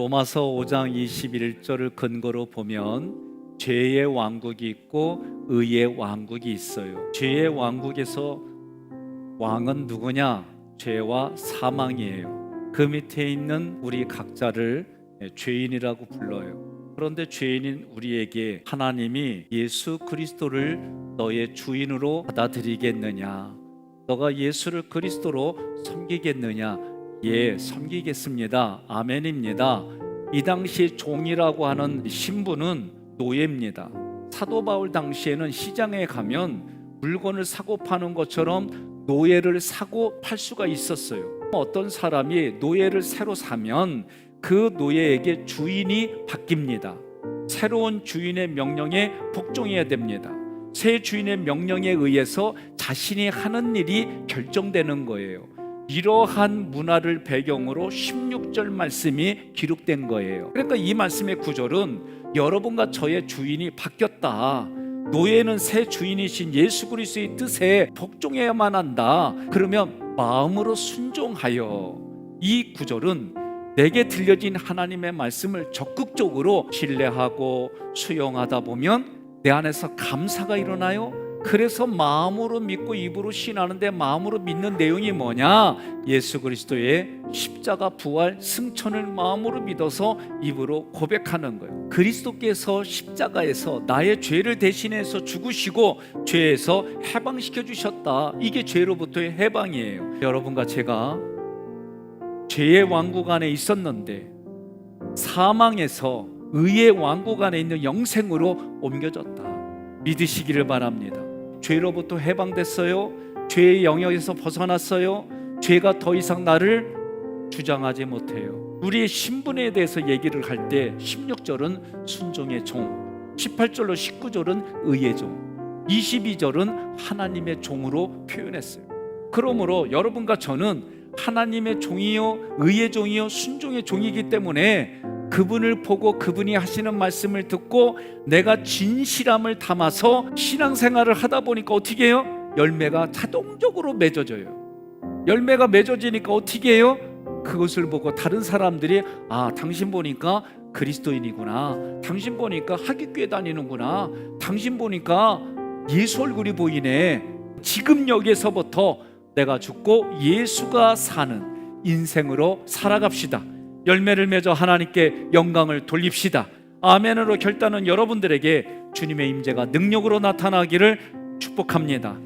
로마서 5장 21절을 근거로 보면 죄의 왕국이 있고 의의 왕국이 있어요. 죄의 왕국에서 왕은 누구냐? 죄와 사망이에요. 그 밑에 있는 우리 각자를 죄인이라고 불러요. 그런데 죄인인 우리에게 하나님이 예수 그리스도를 너의 주인으로 받아들이겠느냐? 너가 예수를 그리스도로 섬기겠느냐? 예, 섬기겠습니다. 아멘입니다. 이 당시 종이라고 하는 신분은 노예입니다. 사도 바울 당시에는 시장에 가면 물건을 사고 파는 것처럼 노예를 사고 팔 수가 있었어요. 어떤 사람이 노예를 새로 사면 그 노예에게 주인이 바뀝니다. 새로운 주인의 명령에 복종해야 됩니다. 새 주인의 명령에 의해서 자신이 하는 일이 결정되는 거예요. 이러한 문화를 배경으로 16절 말씀이 기록된 거예요. 그러니까 이 말씀의 구절은 여러분과 저의 주인이 바뀌었다. 노예는 새 주인이신 예수 그리스도의 뜻에 복종해야만 한다. 그러면 마음으로 순종하여 이 구절은 내게 들려진 하나님의 말씀을 적극적으로 신뢰하고 수용하다 보면 내 안에서 감사가 일어나요. 그래서 마음으로 믿고 입으로 신하는데 마음으로 믿는 내용이 뭐냐? 예수 그리스도의 십자가 부활 승천을 마음으로 믿어서 입으로 고백하는 거예요. 그리스도께서 십자가에서 나의 죄를 대신해서 죽으시고 죄에서 해방시켜 주셨다. 이게 죄로부터의 해방이에요. 여러분과 제가 죄의 왕국 안에 있었는데 사망에서 의의 왕국 안에 있는 영생으로 옮겨졌다. 믿으시기를 바랍니다. 죄로부터 해방됐어요. 죄의 영역에서 벗어났어요. 죄가 더 이상 나를 주장하지 못해요. 우리의 신분에 대해서 얘기를 할 때 16절은 순종의 종, 18절로 19절은 의의 종, 22절은 하나님의 종으로 표현했어요. 그러므로 여러분과 저는 하나님의 종이요, 의의 종이요, 순종의 종이기 때문에 그분을 보고 그분이 하시는 말씀을 듣고 내가 진실함을 담아서 신앙생활을 하다 보니까 어떻게 해요? 열매가 자동적으로 맺어져요. 열매가 맺어지니까 어떻게 해요? 그것을 보고 다른 사람들이 아 당신 보니까 그리스도인이구나. 당신 보니까 하객교회 다니는구나. 당신 보니까 예수 얼굴이 보이네. 지금 여기에서부터 내가 죽고 예수가 사는 인생으로 살아갑시다. 열매를 맺어 하나님께 영광을 돌립시다. 아멘으로 결단은 여러분들에게 주님의 임재가 능력으로 나타나기를 축복합니다.